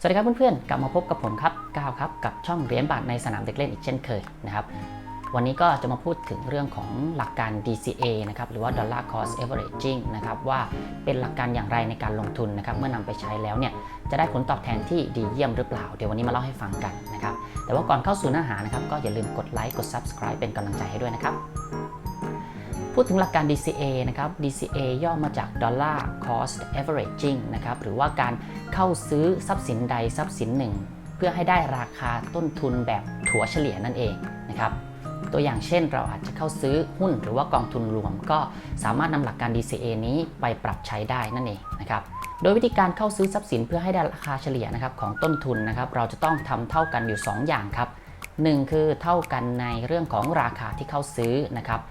สวัสดีครับเพื่อนๆ กลับมาพบกับผมครับก้าวครับกับช่องเหรียญบาทในสนามเด็กเล่นอีกเช่นเคยนะครับ วันนี้ก็จะมาพูดถึงเรื่องของหลักการ DCA นะครับหรือว่า Dollar Cost Averaging นะครับว่าเป็นหลักการอย่างไรในการลงทุนนะครับเมื่อนำไปใช้แล้วเนี่ยจะได้ผลตอบแทนที่ดีเยี่ยมหรือเปล่า เดี๋ยววันนี้มาเล่าให้ฟังกันนะครับแต่ว่าก่อนเข้าสู่เนื้อหานะครับก็อย่าลืมกดไลค์กด Subscribe เป็นกำลังใจให้ด้วยนะครับ พูดถึงหลักการ DCA นะครับ DCA ย่อมาจาก Dollar Cost Averaging นะครับ หรือว่าการเข้าซื้อทรัพย์สินใดทรัพย์สินหนึ่ง เพื่อให้ได้ราคาต้นทุนแบบถัวเฉลี่ยนั่นเองนะครับ ตัวอย่างเช่นเราอาจจะเข้าซื้อหุ้นหรือว่ากองทุนรวม ก็สามารถนำหลักการ DCA นี้ไปปรับใช้ได้นั่นเองนะครับโดยวิธีการเข้าซื้อทรัพย์สินเพื่อให้ได้ราคาเฉลี่ยนะครับของต้นทุนนะครับ เราจะต้องทำเท่ากันอยู่ 2 อย่างครับ 1 คือเท่ากันในเรื่องของราคาที่เข้าซื้อนะครับ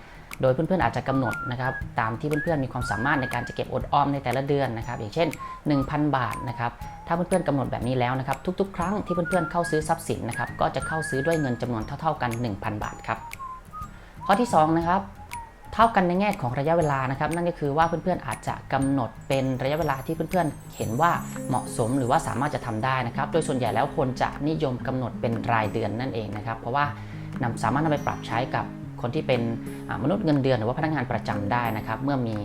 โดยเพื่อนๆอาจจะกำหนดนะครับตามที่เพื่อนๆมีความสามารถในการจะเก็บอดออมในแต่ละเดือนนะครับ อย่างเช่น 1,000 บาทนะครับถ้าเพื่อนๆกำหนดแบบนี้แล้วนะครับทุกๆ ครั้งที่เพื่อนๆเข้าซื้อทรัพย์สินนะครับก็จะเข้าซื้อด้วยเงินจำนวนเท่า ๆกัน 1,000 บาทครับข้อที่2นะครับเท่ากันในแง่ของระยะเวลานะครับ นั่นก็คือว่าเพื่อนๆอาจจะกำหนดเป็นระยะเวลาที่เพื่อนๆเห็นว่าเหมาะสมหรือว่าสามารถจะทำได้นะครับ โดยส่วนใหญ่แล้วคนจะนิยมกำหนดเป็นรายเดือนนั่นเองนะครับ เพราะว่านำสามารถนำไปปรับใช้กับ คนที่เป็นมนุษย์เงินเดือนหรือว่าพนักงานประจำได้นะครับเมื่อมี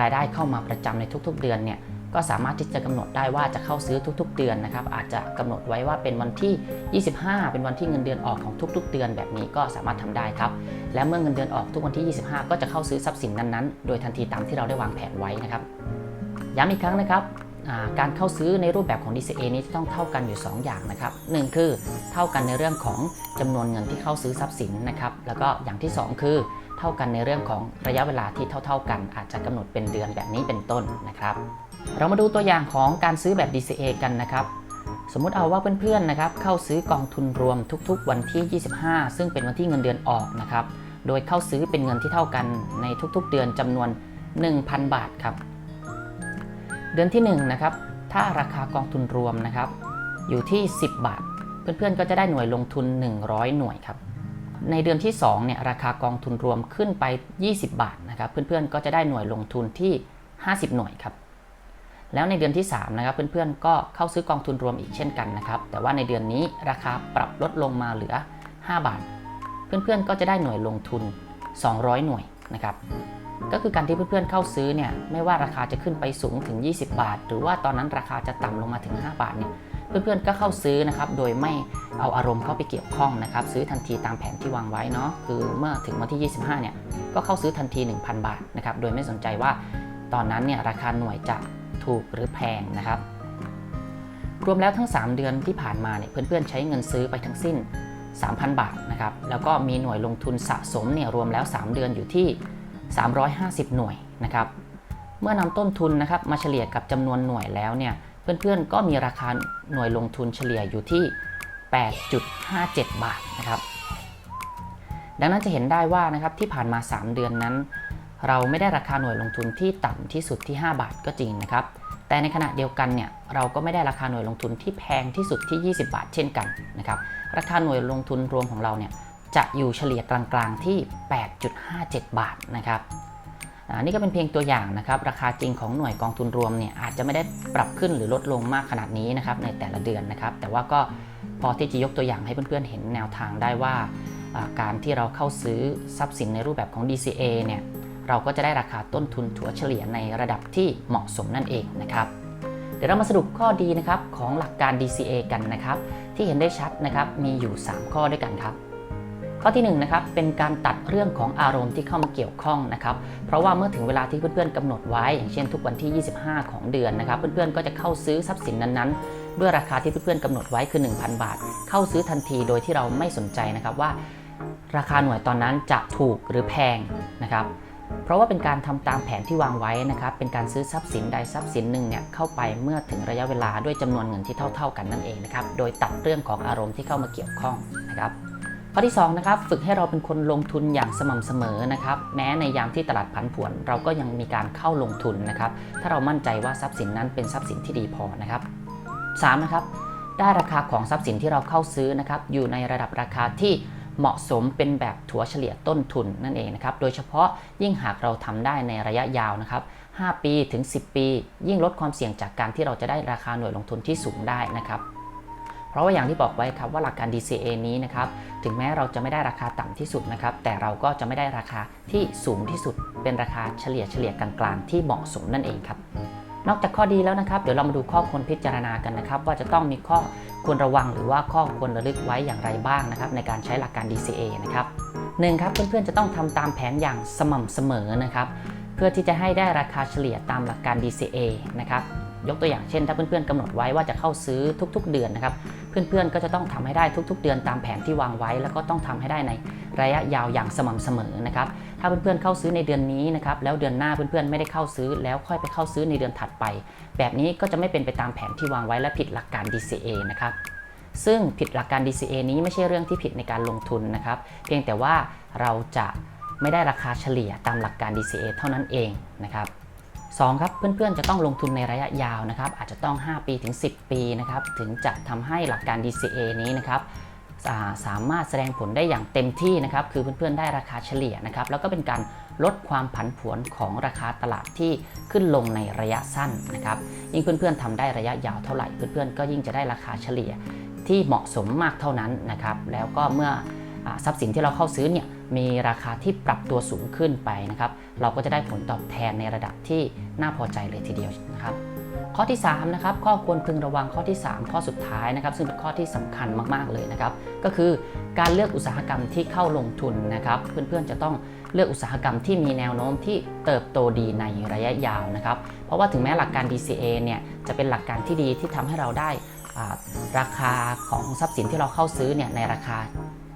รายได้เข้ามาประจำในทุก ๆ เดือนเนี่ยก็สามารถที่จะกำหนดได้ว่าจะเข้าซื้อทุก ๆ เดือนนะครับ อาจจะกำหนดไว้ว่าเป็นวันที่ 25 เป็นวันที่เงินเดือนออกของทุก ๆ เดือนแบบนี้ก็สามารถทำได้ครับ และเมื่อเงินเดือนออกทุกวันที่ 25 ก็จะเข้าซื้อทรัพย์สินนั้นๆ โดยทันทีตามที่เราได้วางแผนไว้นะครับ ย้ำอีกครั้งนะครับ การเข้าซื้อในรูปแบบของ DCA นี้จะต้องเท่ากันอยู่ 2 อย่างนะครับหนึ่งคือเท่ากันในเรื่องของจำนวนเงินที่เข้าซื้อทรัพย์สินนะครับแล้วก็อย่างที่ 2 คือเท่ากันในเรื่องของระยะเวลาที่เท่า ๆ กัน อาจจะกำหนดเป็นเดือนแบบนี้เป็นต้นนะครับเรามาดูตัวอย่างของการซื้อแบบ DCA กันนะครับสมมุติเอาว่าเพื่อนๆนะครับเข้าซื้อกองทุนรวมทุกๆ วันที่ 25 ซึ่งเป็นวันที่เงินเดือนออกนะครับโดยเข้าซื้อเป็นเงินที่เท่ากันในทุกๆ เดือนจำนวน 1,000 บาทครับ เดือนที่1นะครับถ้าราคากองทุนรวมนะครับ อยู่ที่ 10 บาท เพื่อนๆก็จะได้หน่วยลงทุน 100 หน่วยครับในเดือนที่2เนี่ยราคากองทุนรวมขึ้นไป 20 บาทนะครับ เพื่อนๆก็จะได้หน่วยลงทุนที่ 50 หน่วยครับแล้วในเดือนที่3นะครับเพื่อนๆก็เข้าซื้อกองทุนรวมอีกเช่นกันนะครับ แต่ว่าในเดือนนี้ราคาปรับลดลงมาเหลือ 5 บาท เพื่อนๆก็จะได้หน่วยลงทุน 200 หน่วยนะครับ ก็คือการที่เพื่อนๆเข้าซื้อเนี่ยไม่ว่าราคาจะขึ้นไปสูงถึง 20 บาท หรือว่าตอนนั้นราคาจะต่ำลงมาถึง 5 บาทเนี่ยเพื่อนๆก็เข้าซื้อนะครับโดยไม่เอาอารมณ์เข้าไปเกี่ยวข้องนะครับซื้อทันทีตามแผนที่วางไว้เนาะคือเมื่อถึงวันที่ 25เนี่ยก็เข้าซื้อทันที 1,000 บาทนะครับโดยไม่สนใจว่าตอนนั้นเนี่ยราคาหน่วยจะถูกหรือแพงนะครับ รวมแล้วทั้ง 3 เดือนที่ผ่านมาเนี่ยเพื่อนๆใช้เงินซื้อไปทั้งสิ้น 3,000 บาทนะครับแล้วก็มีหน่วยลงทุนสะสมเนี่ยรวมแล้ว 3 เดือนอยู่ที่ 350 หน่วยนะครับ เมื่อนำต้นทุนนะครับมาเฉลี่ยกับจำนวนหน่วยแล้วเนี่ยเพื่อนๆก็มีราคาหน่วยลงทุนเฉลี่ยอยู่ที่ 8.57 บาทนะครับ ดังนั้นจะเห็นได้ว่านะครับที่ผ่านมา 3 เดือนนั้น เราไม่ได้ราคาหน่วยลงทุนที่ต่ำที่สุดที่ 5 บาทก็จริงนะครับ แต่ในขณะเดียวกันเนี่ยเราก็ไม่ได้ราคาหน่วยลงทุนที่แพงที่สุดที่ 20 บาทเช่นกันนะครับ ราคาหน่วยลงทุนรวมของเราเนี่ย จะอยู่เฉลี่ยกลางๆที่ 8.57 บาทนะครับอันนี้ก็เป็นเพียงตัวอย่างนะครับ ราคาจริงของหน่วยกองทุนรวมเนี่ยอาจจะไม่ได้ปรับขึ้นหรือลดลงมากขนาดนี้นะครับในแต่ละเดือนนะครับ แต่ว่าก็พอที่จะยกตัวอย่างให้เพื่อนๆเห็นแนวทางได้ว่าการที่เราเข้าซื้อทรัพย์สินในรูปแบบของ DCA เนี่ยเราก็จะได้ราคาต้นทุนถัวเฉลี่ยในระดับที่เหมาะสมนั่นเองนะครับ เดี๋ยวเรามาสรุปข้อดีนะครับของหลักการ DCA กันนะครับ ที่เห็นได้ชัดนะครับมีอยู่ 3 ข้อด้วยกันครับ ข้อที่1นนะครับเป็นการตัดเรื่องของอารมณ์ที่เข้ามาเกี่ยวข้องนะครับเพราะว่าเมื่อถึงเวลาที่เพื่อนๆกำหนดไว้ อย่างเช่น ทุกวันที่ 25 ของเดือนนะครับ เพื่อนๆก็จะเข้าซื้อทรัพย์สินนั้นๆ ด้วยราคาที่เพื่อนๆกำหนดไว้คือ 1,000 บาท เข้าซื้อทันทีโดยที่เราไม่สนใจนะครับว่า ราคาหน่วยตอนนั้นจะถูกหรือแพงนะครับเพราะว่าเป็นการทำตามแผนที่วางไว้นะครับ เป็นการซื้อทรัพย์สินใดทรัพย์สินหนึ่งเนี่ยเข้าไปเมื่อถึงระยะเวลาด้วยจำนวนเงินที่เท่า ๆ กันนั่นเองนะครับ โดยตัดเรื่องของอารมณ์ที่เข้ามาเกี่ยวข้องนะครับ ข้อที่2นะครับฝึกให้เราเป็นคนลงทุนอย่างสม่ำเสมอนะครับแม้ในยามที่ตลาดผันผวน เราก็ยังมีการเข้าลงทุนนะครับถ้าเรามั่นใจว่าทรัพย์สินนั้นเป็นทรัพย์สินที่ดีพอนะครับ3นะครับได้ราคาของทรัพย์สินที่เราเข้าซื้อนะครับอยู่ในระดับราคาที่เหมาะสมเป็นแบบถัวเฉลี่ยต้นทุนนั่นเองนะครับ โดยเฉพาะยิ่งหากเราทำได้ในระยะยาวนะครับ 5 ปีถึง 10 ปี ยิ่งลดความเสี่ยงจากการที่เราจะได้ราคาหน่วยลงทุนที่สูงได้นะครับ เพราะว่าอย่างที่บอกไว้ครับว่าหลักการ DCA นี้นะครับถึงแม้เราจะไม่ได้ราคาต่ำที่สุดนะครับแต่เราก็จะไม่ได้ราคาที่สูงที่สุด เป็นราคาเฉลี่ยเฉลี่ยกลางๆที่เหมาะสมนั่นเองครับนอกจากข้อดีแล้วนะครับ เดี๋ยวเรามาดูข้อควรพิจารณากันนะครับ ว่าจะต้องมีข้อควรระวังหรือว่าข้อควรระลึกไว้อย่างไรบ้างนะครับ ในการใช้หลักการ DCA นะครับหนึ่งครับเพื่อนๆจะต้องทำตามแผนอย่างสม่ำเสมอนะครับ เพื่อที่จะให้ได้ราคาเฉลี่ยตามหลักการ DCA นะครับยกตัวอย่างเช่น ถ้าเพื่อนๆกำหนดไว้ว่าจะเข้าซื้อทุก ๆ เดือนนะครับ เพื่อนๆ ก็จะต้องทำให้ได้ทุก ๆ เดือนตามแผนที่วางไว้ แล้วก็ต้องทำให้ได้ในระยะยาวอย่างสม่ำเสมอนะครับ ถ้าเพื่อนๆ เข้าซื้อในเดือนนี้นะครับ แล้วเดือนหน้าเพื่อนๆ ไม่ได้เข้าซื้อ แล้วค่อยไปเข้าซื้อในเดือนถัดไป แบบนี้ก็จะไม่เป็นไปตามแผนที่วางไว้และผิดหลักการ DCA นะครับซึ่งผิดหลักการ DCA นี้ไม่ใช่เรื่องที่ผิดในการลงทุนนะครับ เพียงแต่ว่าเราจะไม่ได้ราคาเฉลี่ยตามหลักการ DCA เท่านั้นเองนะครับ 2ครับเพื่อนๆจะต้องลงทุนในระยะยาวนะครับอาจจะต้อง 5 ปีถึง 10 ปีนะครับถึงจะทำให้หลักการ DCA นี้นะครับสามารถแสดงผลได้อย่างเต็มที่นะครับคือเพื่อนๆได้ราคาเฉลี่ยนะครับแล้วก็เป็นการลดความผันผวนของราคาตลาดที่ขึ้นลงในระยะสั้นนะครับยิ่งเพื่อนๆทำได้ระยะยาวเท่าไหร่เพื่อนๆก็ยิ่งจะได้ราคาเฉลี่ยที่เหมาะสมมากเท่านั้นนะครับแล้วก็เมื่อ ทรัพย์สินที่เราเข้าซื้อเนี่ยมีราคาที่ปรับตัวสูงขึ้นไปนะครับเราก็จะได้ผลตอบแทนในระดับที่น่าพอใจเลยทีเดียวนะครับข้อที่3นะครับข้อควรพึงระวังข้อที่ 3 ข้อสุดท้ายนะครับซึ่งเป็นข้อที่สำคัญมากๆเลยนะครับก็คือการเลือกอุตสาหกรรมที่เข้าลงทุนนะครับเพื่อนๆจะต้องเลือกอุตสาหกรรมที่มีแนวโน้มที่เติบโตดีในระยะยาวนะครับเพราะว่าถึงแม้หลักการ DCA เนี่ยจะเป็นหลักการที่ดีที่ทำให้เราได้ราคาของทรัพย์สินที่เราเข้าซื้อเนี่ยในราคา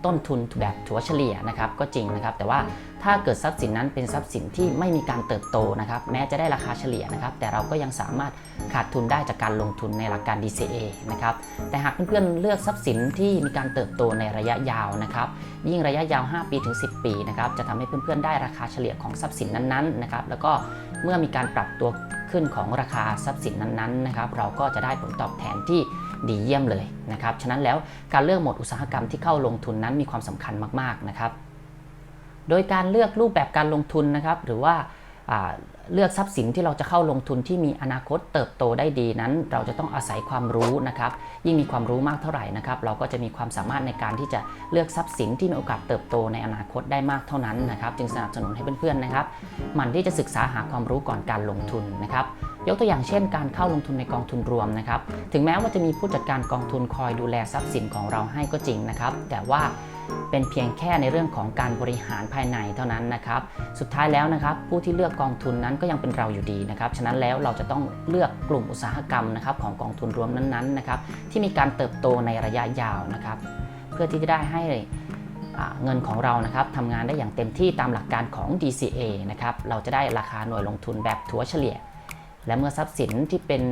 ต้นทุนแบบถัวเฉลี่ยนะครับก็จริงนะครับ แต่ว่าถ้าเกิดทรัพย์สินนั้นเป็นทรัพย์สินที่ไม่มีการเติบโตนะครับ แม้จะได้ราคาเฉลี่ยนะครับ แต่เราก็ยังสามารถขาดทุนได้จากการลงทุนในหลักการ DCA นะครับ แต่หากเพื่อนๆเลือกทรัพย์สินที่มีการเติบโตในระยะยาวนะครับ ยิ่งระยะยาว 5 ปีถึง 10 ปีนะครับ จะทำให้เพื่อนๆได้ราคาเฉลี่ยของทรัพย์สินนั้นๆนะครับ แล้วก็เมื่อมีการปรับตัว ขึ้นของราคาทรัพย์สินนั้นๆนะครับเราก็จะได้ผลตอบแทนที่ดีเยี่ยมเลยนะครับฉะนั้นแล้วการเลือกหมดอุตสาหกรรมที่เข้าลงทุนนั้นมีความสำคัญมากๆนะครับ โดยการเลือกรูปแบบการลงทุนนะครับหรือว่า เลือกทรัพย์สินที่เราจะเข้าลงทุนที่มีอนาคตเติบโตได้ดีนั้น เราจะต้องอาศัยความรู้นะครับ ยิ่งมีความรู้มากเท่าไหร่นะครับ เราก็จะมีความสามารถในการที่จะเลือกทรัพย์สินที่มีโอกาสเติบโตในอนาคตได้มากเท่านั้นนะครับ จึงสนับสนุนให้เพื่อนๆนะครับ มันที่จะศึกษาหาความรู้ก่อนการลงทุนนะครับ ยกตัวอย่างเช่นการเข้าลงทุนในกองทุนรวมนะครับ ถึงแม้ว่าจะมีผู้จัดการกองทุนคอยดูแลทรัพย์สินของเราให้ก็จริงนะครับ แต่ว่าเป็นเพียงแค่ในเรื่องของการบริหารภายในเท่านั้นนะครับ สุดท้ายแล้วนะครับ ผู้ที่เลือกกองทุนนั้นก็ยังเป็นเราอยู่ดีนะครับ ฉะนั้นแล้วเราจะต้องเลือกกลุ่มอุตสาหกรรมนะครับของกองทุนรวมนั้นๆนะครับที่มีการเติบโตในระยะยาวนะครับ เพื่อที่จะได้ให้เงินของเรานะครับทำงานได้อย่างเต็มที่ตามหลักการของ DCA นะครับ เราจะได้ราคาหน่วยลงทุนแบบถัวเฉลี่ย และเมื่อทรัพย์สินที่เป็น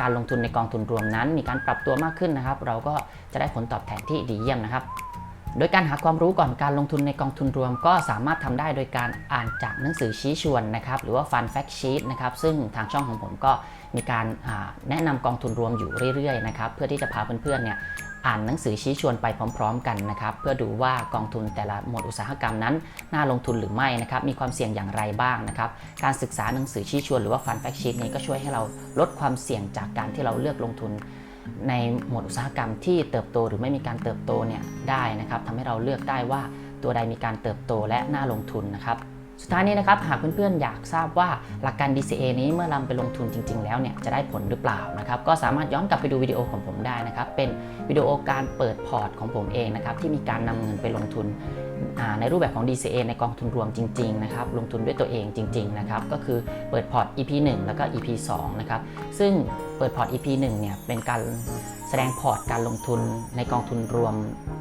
การลงทุนในกองทุนรวมนั้น มีการปรับตัวมากขึ้นนะครับ เราก็จะได้ผลตอบแทนที่ดีเยี่ยมนะครับ โดยการหาความรู้ก่อนการลงทุนในกองทุนรวม ก็สามารถทำได้โดยการอ่านจากหนังสือชี้ชวนนะครับ หรือว่า Fun Fact Sheet นะครับ ซึ่งทางช่องของผมก็มีการแนะนำกองทุนรวมอยู่เรื่อยๆนะครับ เพื่อที่จะพาเพื่อนๆเนี่ย อ่านหนังสือชี้ชวนไปพร้อม ๆ กันนะครับเพื่อดูว่ากองทุนแต่ละหมวดอุตสาหกรรมนั้น น่าลงทุนหรือไม่นะครับมีความเสี่ยงอย่างไรบ้างนะครับการศึกษาหนังสือชี้ชวนหรือว่าฟันแฟกชีตนี้ก็ช่วยให้เราลดความเสี่ยงจากการที่เราเลือกลงทุน ในหมวดอุตสาหกรรมที่เติบโตหรือไม่มีการเติบโตเนี่ยได้นะครับทำให้เราเลือกได้ว่าตัวใดมีการเติบโตและน่าลงทุนนะครับ สุดท้ายนี้นะครับหากเพื่อนๆอยากทราบว่าหลักการ DCA นี้เมื่อนำไปลงทุนจริง ๆ แล้วเนี่ยจะได้ผลหรือเปล่านะครับก็สามารถย้อนกลับไปดูวิดีโอของผมได้นะครับเป็นวิดีโอการเปิดพอร์ตของผมเองนะครับที่มีการนำเงินไปลงทุนในรูปแบบของ DCA ในกองทุนรวมจริงๆนะครับลงทุนด้วยตัวเองจริงๆนะครับก็คือเปิดพอร์ต EP 1 แล้วก็ EP 2นะครับซึ่งเปิดพอร์ต EP 1เนี่ยเป็นการแสดงพอร์ตการลงทุนในกองทุนรวม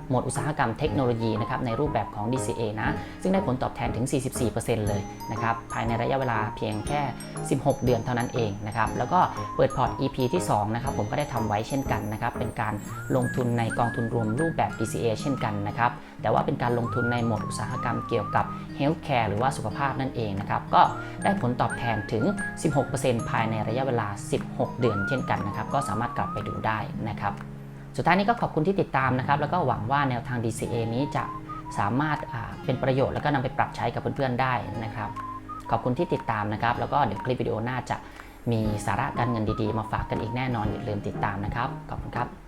หมวดอุตสาหกรรมเทคโนโลยีนะครับในรูปแบบของ DCA นะ ซึ่งได้ผลตอบแทนถึง 44%เลยนะครับภายในระยะเวลาเพียงแค่ 16 เดือนเท่านั้นเองนะครับแล้วก็เปิดพอร์ต EP ที่2นะครับผมก็ได้ทำไว้เช่นกันนะครับเป็นการลงทุนในกองทุนรวมรูปแบบ DCA เช่นกันนะครับแต่ว่าเป็นการลงทุนในหมวดอุตสาหกรรมเกี่ยวกับ Healthcare หรือว่าสุขภาพนั่นเองนะครับก็ได้ผลตอบแทนถึง 16%ภายในระยะเวลา 16 เดือนเช่นกันนะครับก็สามารถกลับไปดูได้นะครับ สุดท้ายนี้ก็ขอบคุณที่ติดตามนะครับ แล้วก็หวังว่าแนวทาง DCA นี้จะสามารถเป็นประโยชน์แล้วก็นำไปปรับใช้กับเพื่อนๆได้นะครับ ขอบคุณที่ติดตามนะครับ แล้วก็เดี๋ยวคลิปวิดีโอหน้าจะมีสาระการเงินดีๆ มาฝากกันอีกแน่นอนอย่าลืมติดตามนะครับ ขอบคุณครับ